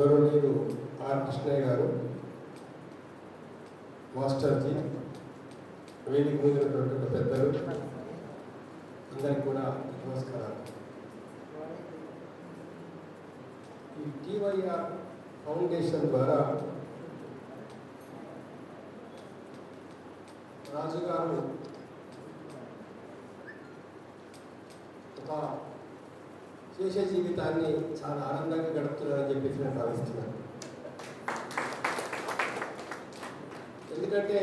గౌరవనీయులు ఆర్ కృష్ణయ్య గారు. మాస్టర్జీ. వేదిక మీద పెద్దలు. అందరికీ కూడా నమస్కారాలు. ఈ టీవైఆర్ ఫౌండేషన్ ద్వారా రాజుగారు ఒక శేష జీవితాన్ని చాలా ఆనందంగా గడుపుతున్నారని చెప్పేసి నేను భావిస్తున్నాను. ఎందుకంటే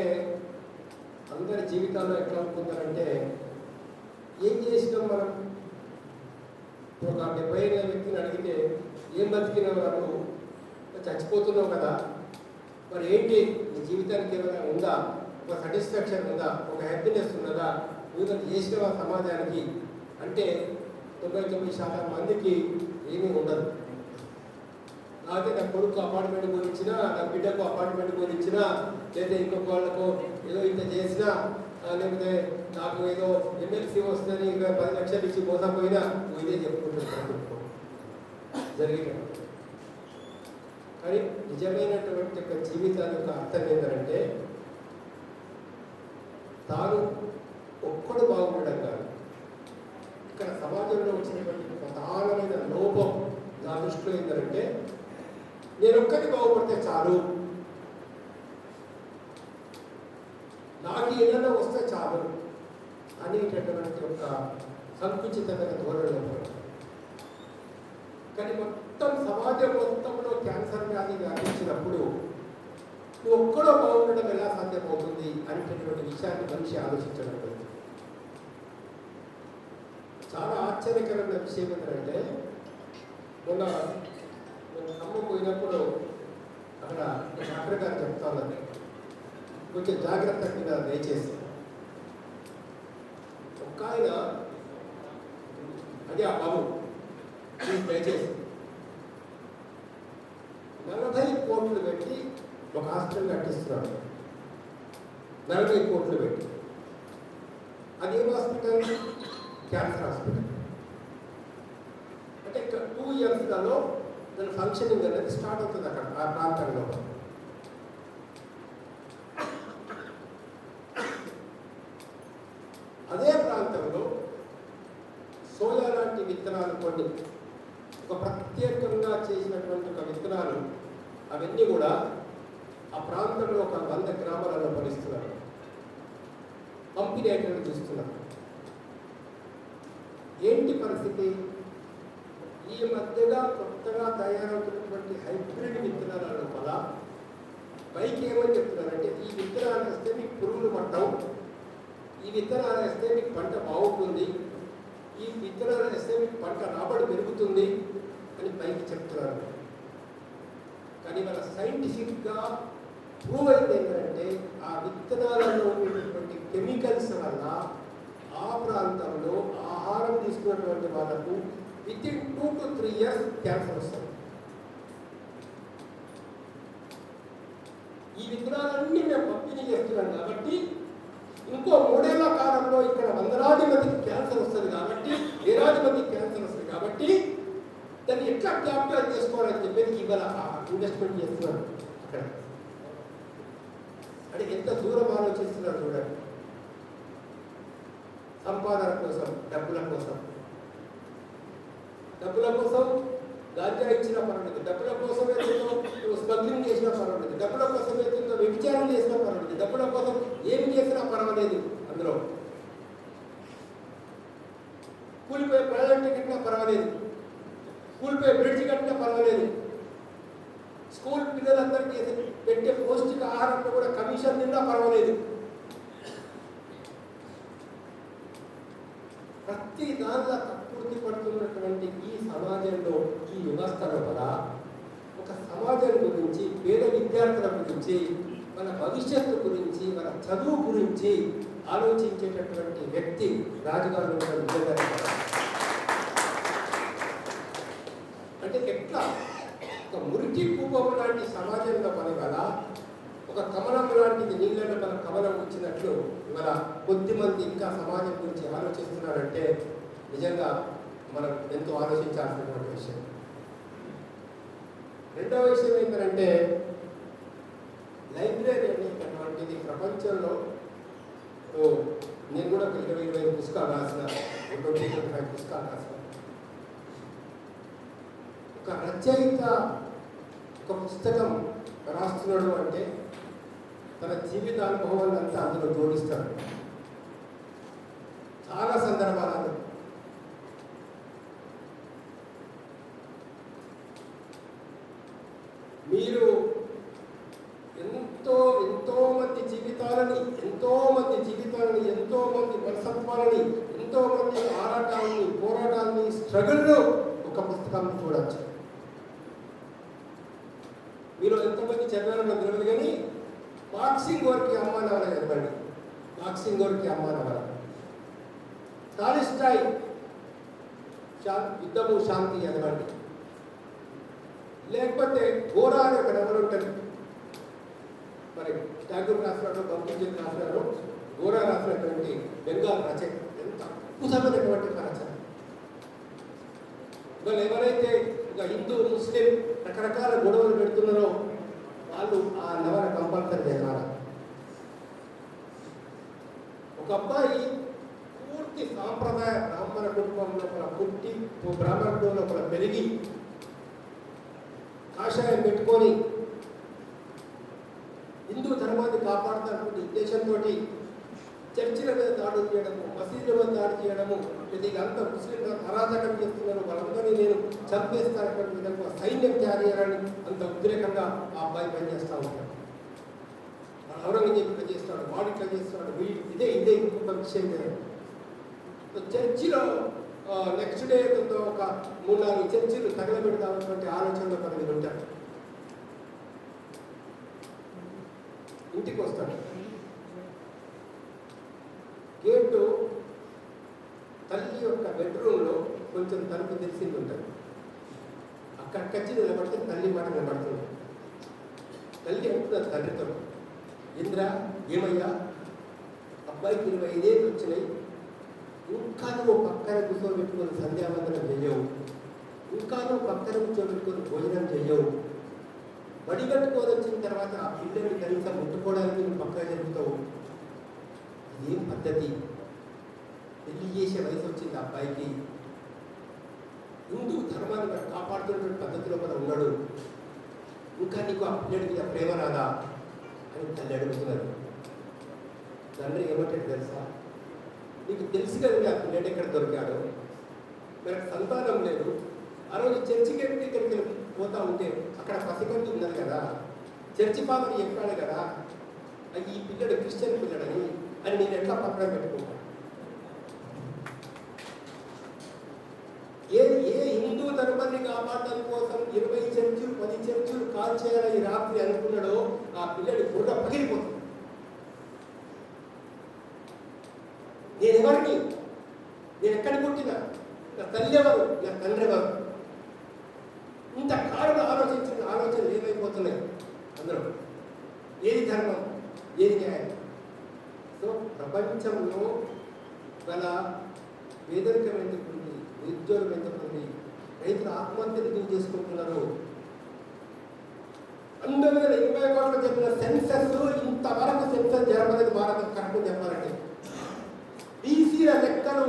అందరి జీవితాల్లో ఎట్లా అనుకుంటారంటే ఏం చేసినాం మనం ఒక డెబ్బై ఏళ్ళ వ్యక్తిని అడిగితే ఏం బతికినా వాళ్ళు చచ్చిపోతున్నావు కదా మరి ఏంటి? నీ జీవితానికి ఏమైనా ఉందా? ఒక సాటిస్ఫాక్షన్ ఉందా? ఒక హ్యాపీనెస్ ఉన్నదా? నువ్వు చేసిన సమాజానికి? అంటే తొంభై తొమ్మిది శాతం మందికి ఏమీ ఉండదు. నాకే నా కొడుకు అపార్ట్మెంట్ గురించినా నా బిడ్డకు అపార్ట్మెంట్ గురించినా లేదా ఇంకొక వాళ్ళకు ఏదో ఇంత చేసినా లేకపోతే నాకు ఏదో ఎమ్మెల్సీ వస్తుందని ఇంకా పది లక్షలు ఇచ్చి పోతా పోయినా ఇదే చెప్పుకుంటున్నాను జరిగిన కానీ నిజమైనటువంటి ఒక జీవితాన్ని యొక్క అర్థం ఏంటంటే తాను ఒక్కడు బాగుండడం కాదు. ఇక్కడ సమాజంలో వచ్చినటువంటి ప్రధానమైన లోపం నా దృష్టిలో ఏంటంటే నేను ఒక్కటి బాగుపడితే చాలు నాకు ఏదైనా వస్తే చాలు అనేటటువంటి ఒక సంకుచితమైన ధోరణిలో కానీ మొత్తం సమాజం మొత్తంలో క్యాన్సర్ వ్యాధి వ్యాపించినప్పుడు నువ్వు ఒక్కడో బాగుండడం ఎలా సాధ్యమవుతుంది అనేటటువంటి విషయాన్ని మనిషి ఆలోచించడం లేదు. చాలా ఆశ్చర్యకరమైన విషయం ఏంటంటే మొన్న మేము ఖమ్మం పోయినప్పుడు అక్కడ డాక్టర్ గారు చెప్తాను కొంచెం జాగ్రత్త కింద దయచేసి ఒక్క ఆయన అది ఆ బాబు దయచేసి. నలభై కోట్లు పెట్టి ఒక హాస్టల్ కట్టిస్తున్నాడు. నలభై కోట్లు పెట్టి. అది ఏం హాస్పిటల్? Cancer hospital. అంటే టూ ఇయర్స్లలో దాని ఫంక్షనింగ్ అనేది స్టార్ట్ అవుతుంది అక్కడ ఆ ప్రాంతంలో. అదే ప్రాంతంలో సోయా లాంటి విత్తనాలు కొన్ని ఒక ప్రత్యేకంగా చేసినటువంటి ఒక విత్తనాలు అవన్నీ కూడా ఆ ప్రాంతంలో ఒక వంద గ్రామాలలో ఫలిస్తున్నారు పంపిణీ అయినట్టు చూస్తున్నారు. పరిస్థితి. ఈ మధ్యగా కొత్తగా తయారవుతున్నటువంటి హైబ్రిడ్ విత్తనాల లోపల పైకి ఏమని చెప్తున్నారంటే ఈ విత్తనాలు వేస్తే మీకు పురుగులు పట్టవు ఈ విత్తనాలు వేస్తే మీకు పంట బాగుంటుంది ఈ విత్తనాలు వేస్తే మీకు పంట రాబడి పెరుగుతుంది అని పైకి చెప్తున్నారు. కానీ మన సైంటిఫిక్గా ప్రూవ్ అయింది ఏంటంటే ఆ విత్తనాలలో ఉండేటటువంటి కెమికల్స్ వల్ల ఆ ప్రాంతంలో ఆహారం తీసుకున్నటువంటి వాళ్ళకు within two to three years cancer వస్తుంది. ఈ విత్తనాలన్నీ మేము పంపిణీ చేస్తున్నాం కాబట్టి ఇంకో మూడేళ్ళ కాలంలో ఇక్కడ వందలాది మందికి క్యాన్సర్ వస్తుంది కాబట్టి వేలాది మందికి క్యాన్సర్ వస్తుంది కాబట్టి దాన్ని ఎట్లా క్యాపిటల్ చేసుకోవాలని చెప్పేది ఇవాళ ఇన్వెస్ట్మెంట్ చేస్తున్నారు అక్కడ అంటే ఎంత దూరం ఆలోచిస్తున్నారు చూడండి. సంపాదన కోసం డబ్బుల కోసం. డబ్బుల కోసం గాంజా ఇచ్చిన పర్వాలేదు డబ్బుల కోసం ఏదో స్మగ్లింగ్ చేసినా పర్వాలేదు డబ్బుల కోసం ఏదో వ్యభిచారం చేసినా పర్వాలేదు డబ్బుల కోసం ఏమి చేసినా పర్వాలేదు అందులో. కూలిపోయే ప్రాజెక్ట్ కట్టినా పర్వాలేదు. కూలిపోయే బ్రిడ్జ్ కట్టినా పర్వాలేదు. స్కూల్ పిల్లలందరికీ పెట్టే పౌష్టిక ఆహారంలో కూడా కమిషన్ తిన్నా పర్వాలేదు. ప్రతి దానిలో కక్కుర్తి పడుతున్నటువంటి ఈ సమాజంలో ఈ వ్యవస్థ లోపల ఒక సమాజం గురించి పేద విద్యార్థుల గురించి మన భవిష్యత్తు గురించి మన చదువు గురించి ఆలోచించేటటువంటి వ్యక్తి రాజుగారు ఉంటారు అంటే ఎట్లా? ఒక మురికి కూపం లాంటి సమాజంలో మనం కదా ఒక కమలం లాంటిది నీళ్ళలో మన కమలం వచ్చినట్లు మన కొద్దిమంది ఇంకా సమాజం గురించి ఆలోచిస్తున్నారంటే నిజంగా మనం ఎంతో ఆలోచించాల్సినటువంటి విషయం. రెండవ విషయం ఏంటంటే లైబ్రరీ అనేటటువంటిది ప్రపంచంలో ఓ, నేను కూడా ఒక ఇరవై ఇరవై పుస్తకాలు రాసిన ట్వంటీ ట్వంటీ ఫైవ్ పుస్తకాలు రాసిన. ఒక రచయిత ఒక పుస్తకం రాస్తున్నాడు అంటే తన జీవిత అనుభవాన్ని అంతా అందులో జోడిస్తాడు. చాలా సందర్భాలలో. మీరు ఎంతో ఎంతో మంది జీవితాలని ఎంతో మంది జీవితాలని ఎంతో మంది మనసత్వాలని ఎంతో మంది ఆరాటాలని పోరాటాలని స్ట్రగుల్లో ఒక పుస్తకాన్ని చూడవచ్చు మీరు ఎంతమంది చదివారో నాకు తెలియదు కానీ బాక్సింగ్ వరకు అమ్మ నవల చదవండి. బాక్సింగ్ వరకు అమ్మ నవల శా యుద్ధము శాంతి ఎదగండి. లేకపోతే ఘోరా అని ఒక నవల ఉంటుంది మరి ఠాగూర్ రాసినాడు బంకించంద్ రాసినాడు ఘోరా రాసినటువంటి బెంగాల్ రచయిత ఎంత అద్భుతమైనటువంటి రచన ఇవాళ ఎవరైతే ఒక హిందూ ముస్లిం రకరకాల గొడవలు పెడుతున్నారో వాళ్ళు ఆ నవల కంపల్సరీ చదవాలి ఒక అబ్బాయి పూర్తి సాంప్రదాయ బ్రాహ్మణ కుటుంబం లోపల పుట్టి బ్రాహ్మణ కుటుంబం లోపల పెరిగి కాషాయం పెట్టుకొని హిందూ ధర్మాన్ని కాపాడుతున్నటువంటి ఉద్దేశంతో చర్చిల మీద దాడులు చేయడము మసీదుల మీద దాడి చేయడము ఇది అంత ముస్లింలు అరాచకం చేస్తున్నారు. వాళ్ళందరినీ నేను చంపేస్తానటువంటి విధంగా సైన్యం తయారు చేయాలని అంత ఉద్రేకంగా ఆ అబ్బాయి పనిచేస్తూ ఉంటాడు. వాడు ఔరంగజేబు ఇట్లా చేస్తాడు వాడు ఇట్లా చేస్తాడు వీడు ఇదే ఇదే ఇంకొక విషయం లేదు చర్చిలో నెక్స్ట్ డే ఒక మూడు నాలుగు చర్చిలు తగలబెడతామన్నటువంటి ఆలోచనలో పదవి ఉంటాడు ఇంటికి వస్తాడు గేటు తల్లి యొక్క బెడ్రూమ్లో కొంచెం తలుపు తెలిసింది ఉంటుంది అక్కడ కచ్చి నిలబడితే తల్లి మాట నిలబడుతుంది తల్లి అంటున్నారు తండ్రితో ఇంద్ర ఏమయ్యా? అబ్బాయికి ఇరవై ఐదేళ్ళు వచ్చినాయి. ఇంకా నువ్వు పక్కన కూర్చోబెట్టుకొని సంధ్యావందనం చెయ్యవు. ఇంకా నువ్వు పక్కన కూర్చోబెట్టుకొని భోజనం చెయ్యవు. బడిగట్టుకొని వచ్చిన తర్వాత ఆ పిల్లని కనీసం ముట్టుకోవడానికి నువ్వు పక్కన జరుగుతావు. ఇదేం పద్ధతి? పెళ్ళి చేసే వయసు వచ్చింది అబ్బాయికి. హిందూ ధర్మాన్ని కాపాడుతున్న పద్ధతిలో మనం ఉన్నాడు. ఇంకా నీకు ఆ పిల్లడి మీద ప్రేమ రాదా? అని తల్లి అడుగుతున్నారు తండ్రి ఏమంటాడు తెలుసా? నీకు తెలిసి కదా ఆ పిల్లడు ఎక్కడ దొరికాడు? మనకు సంతానం లేదు. ఆ రోజు చర్చికి వెళ్ళి ఇక్కడికి పోతా ఉంటే అక్కడ పసిగంటి ఉన్నది కదా? చర్చి ఫాదర్ చెప్పాడు కదా అది ఈ పిల్లడు క్రిస్టియన్ పిల్లడని అని నేను ఎట్లా పక్కన పెట్టుకుంటాను ఏ ఏ హిందూ ధర్మాన్ని కాపాడడం కోసం ఇరవై చర్చిలు పది చర్చిలు కాల్ చేయాలని రాత్రి అనుకున్నాడో ఆ పిల్లడి బుర్ర పగిలిపోతుంది. నేను ఎవరిని? నేను ఎక్కడ పుట్టినా? నా తల్లి ఎవరు? నా తండ్రి ఎవరు? ఇంత కారణం ఆలోచించిన ఆలోచనలు ఏమైపోతున్నాయి? అందరూ ఏది ధర్మం? ఏది న్యాయం? సో ప్రపంచంలో గల పేదరికం ఎందుకు నిరుద్యోగం ఎందుకు రైతులు ఆత్మహత్యలు ఎందుకు చేసుకుంటున్నారు? పంతొమ్మిది వందల ఇరవై కోట్ల చెప్పిన సెన్సెస్ ఇంతవరకు సెన్సెస్ జరపలేదు భారత కరెక్ట్ చెప్పాలంటే. తీసిన లెక్కలు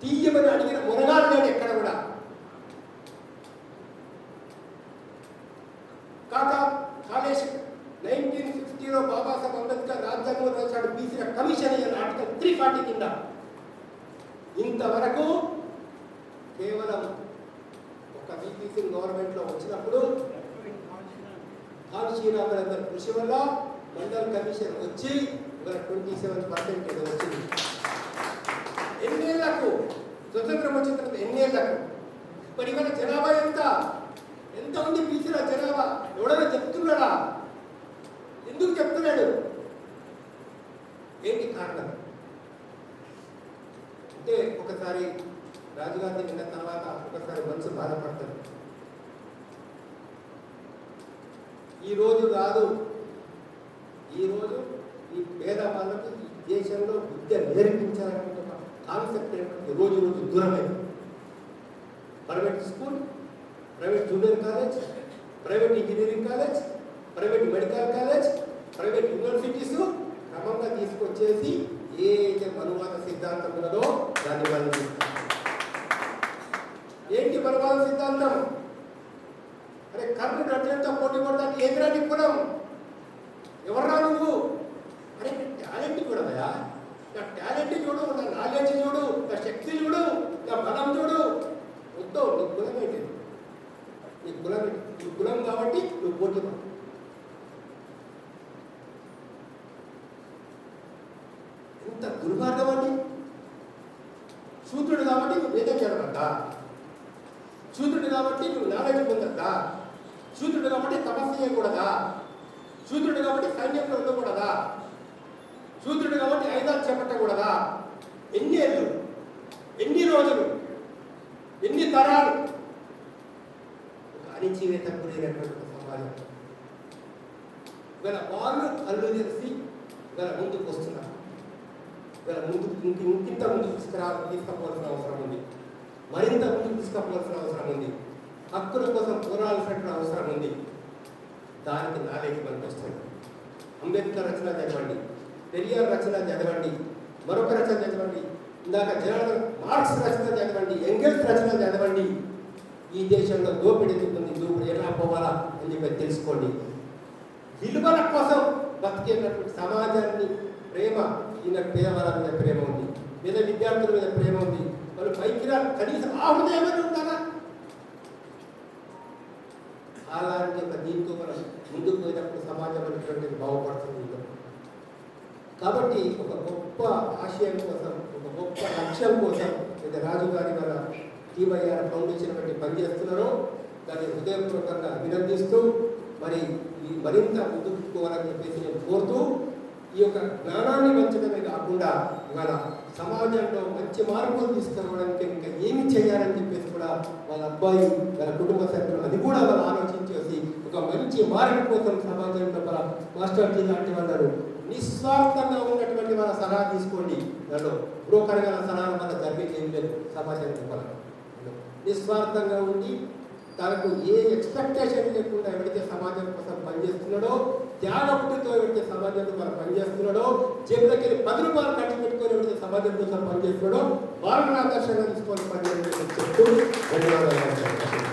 తీయమని అడిగిన మునగాడు ఎక్కడ కూడా. కాక కాలేజ్ నైన్టీన్ సిక్స్టీలో బాబాసాహెబ్ అంబేద్కర్ రాజ్యాంగం రాశాడు బీసీల కమిషన్ అయ్యే ఆర్టికల్ త్రీ ఫార్టీ కింద. ఇంతవరకు కేవలం ఒక బీపీసీ గవర్నమెంట్లో వచ్చినప్పుడు కాల్ కృషి వల్ల మండల్ కమిషన్ వచ్చి ఇవాళ ట్వంటీ సెవెన్ పర్సెంట్ ఏదో వచ్చింది. ఎన్నేళ్ళకు స్వతంత్రం వచ్చిన తర్వాత ఎన్నేళ్ళకు మరి ఇవాళ జనాభా ఎంత? ఎంత ఉంది జనాభా? ఎవడైనా చెప్తున్నాడా ఎందుకు చెప్తున్నాడు ఏంటి కారణం? అంటే ఒకసారి రాజుగారిని విన్న తర్వాత ఒకసారి మనసు బాధపడతాడు ఈ రోజు కాదు ఈ రోజు ఈ పేద వాళ్ళకు ఈ దేశంలో విద్య నేర్పించాలనే కాన్సెప్ట్ ఏంటంటే రోజు రోజు దూరమైంది private school private junior college private engineering college private medical college private universities క్రమంగా తీసుకొచ్చేసి ఏ అయితే మనువాద సిద్ధాంతం ఉన్నదో దాన్ని మనం ఏంటి మనువాద సిద్ధాంతం? అరే కర్ణుడు అట్లంతా పోటీ పడడానికి ఎదురాటి కులం? ఎవర్రా నువ్వు అరే టాలెంట్ చూడదయా నా టాలెంట్ చూడు నా నాలెడ్జ్ చూడు నా శక్తి చూడు నా బలం చూడు వద్దు నీ కులం ఏంటి నీ కులం ఏంటి? నీ కులం కాబట్టి నువ్వు పోటీ పడు ఎంత దుర్మార్గం అండి శూద్రుడు కాబట్టి నువ్వు వేదం చదవద్దా శూద్రుడు కాబట్టి నువ్వు నాలెడ్జ్ పొందద్దా శూద్రుడు కాబట్టి తపస్సు చేయకూడదా శూద్రుడు కాబట్టి సైన్యంలో ఉండకూడదా శూద్రుడు కాబట్టి ఐదాలు చేపట్టకూడదా? ఎన్ని ఏళ్ళు? ఎన్ని రోజులు? ఎన్ని తరాలు? ఒక అణిచివేత సమాజం ఇవాళ వాళ్ళు కళ్ళు తెరిచి ఇవాళ ముందుకు వస్తున్నారు. ఇవాళ ముందుకు ఇంకింత ముందుకు తీసుకురా తీసుకపోవాల్సిన అవసరం ఉంది. మరింత ముందుకు తీసుకపోవాల్సిన అవసరం ఉంది. హక్కుల కోసం పోరాడాల్సిన అవసరం ఉంది. దానికి నాలెడ్జ్ పనిపిస్తుంది అంబేద్కర్ రచన చదవండి పెరియార్ రచన చదవండి మరొక రచన చదవండి ఇందాక జనార్దన్ మార్క్స్ రచన చదవండి ఎంగెల్స్ రచన చదవండి. ఈ దేశంలో దోపిడీ తిప్పింది దోపిడీ ఎలా పోవాలా అని చెప్పి తెలుసుకోండి. విలువల కోసం బతికేటటువంటి సమాజాన్ని ప్రేమ ఈయన పేదవాళ్ళ మీద ప్రేమ ఉంది. పేద విద్యార్థుల మీద ప్రేమ ఉంది. వాళ్ళు పైకి రా కనీసం ఆ హృదయం ఉంటారా అలాంటి ఒక దీంతో మనం ముందుకు పోయినప్పుడు సమాజం అనేటువంటిది బాగుపడుతుంది. కాబట్టి ఒక గొప్ప ఆశయం కోసం ఒక గొప్ప లక్ష్యం కోసం ఇది రాజు గారి మన టీవైఆర్ ఫౌండేషన్ వంటి పనిచేస్తున్నారో దాన్ని హృదయపూర్వకంగా అభినందిస్తూ మరి ఈ మరింత ముందుకు పోవాలని చెప్పేసి నేను కోరుతూ ఈ యొక్క జ్ఞానాన్ని పంచడమే కాకుండా ఇవాళ సమాజంలో మంచి మార్పులు తీసుకురావడానికి ఇంకా ఏమి చేయాలని చెప్పేసి కూడా వాళ్ళ అబ్బాయి వాళ్ళ కుటుంబ సభ్యులు అది కూడా వాళ్ళు ఆలోచించేసి ఒక మంచి మార్పు కోసం సమాజంలో మన మాస్టర్ జీ లాంటి వాళ్ళు నిస్వార్థంగా ఉన్నటువంటి మన సలహా తీసుకోండి. దానిలో బ్రోకర్గా సలహాలు సలహా వల్ల జరిగేది ఏం లేదు. సమాజానికి నిస్వార్థంగా ఉండి తనకు ఏ ఎక్స్పెక్టేషన్ లేకుండా ఎవరైతే సమాజం కోసం పనిచేస్తున్నాడో త్యాగబుద్ధితో ఎవరైతే సమాజం ద్వారా పనిచేస్తున్నాడో జేబులకి పది రూపాయలు ఖర్చు పెట్టుకొని ఎవరైతే సమాజం కోసం పనిచేస్తున్నాడో వాళ్ళని ఆకర్షణగా తీసుకొని పనిచేయాలని చెప్తూ ధన్యవాదాలు